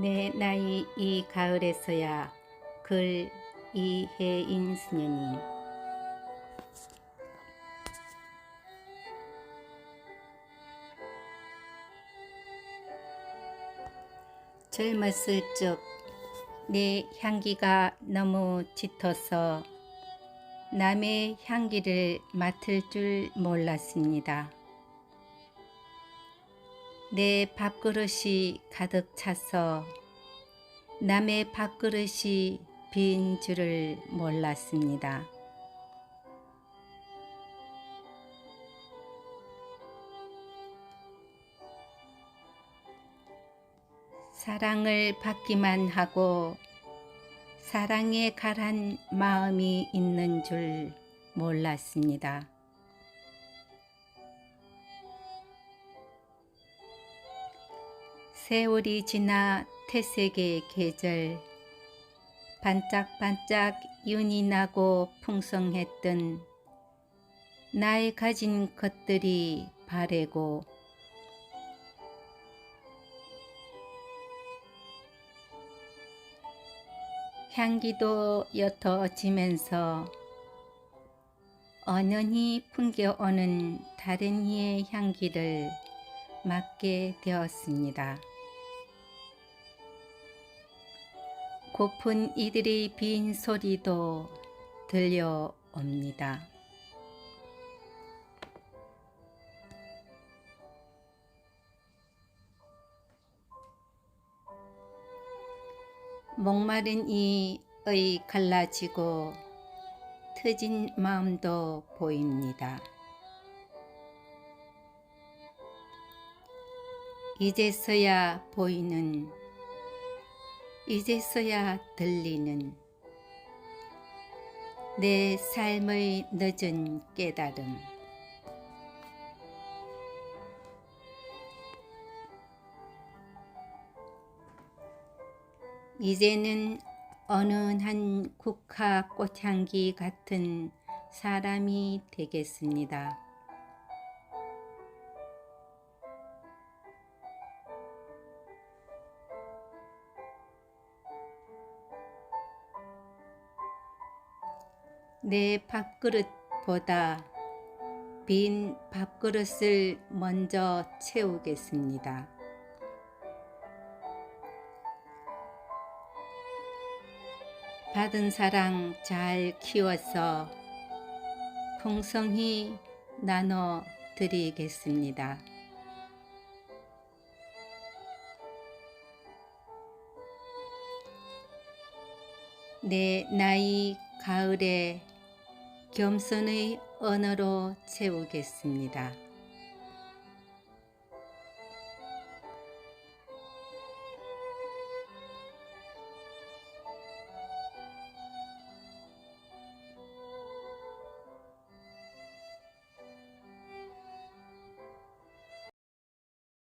내 나이 이 가을에서야 글 이혜인 수녀님 젊었을 적 내 향기가 너무 짙어서 남의 향기를 맡을 줄 몰랐습니다. 내 밥그릇이 가득 차서 남의 밥그릇이 빈 줄을 몰랐습니다. 사랑을 받기만 하고 사랑에 가란 마음이 있는 줄 몰랐습니다. 세월이 지나 태색의 계절 반짝반짝 윤이 나고 풍성했던 나의 가진 것들이 바래고 향기도 옅어지면서 언연히 풍겨오는 다른 이의 향기를 맡게 되었습니다. 고픈 이들의 빈 소리도 들려옵니다. 목마른 이의 갈라지고 터진 마음도 보입니다. 이제서야 보이는 이제서야 들리는 내 삶의 늦은 깨달음 이제는 어느 한 국화 꽃향기 같은 사람이 되겠습니다. 내 밥그릇보다 빈 밥그릇을 먼저 채우겠습니다. 받은 사랑 잘 키워서 풍성히 나눠 드리겠습니다. 내 나이 가을에 겸손의 언어로 채우겠습니다.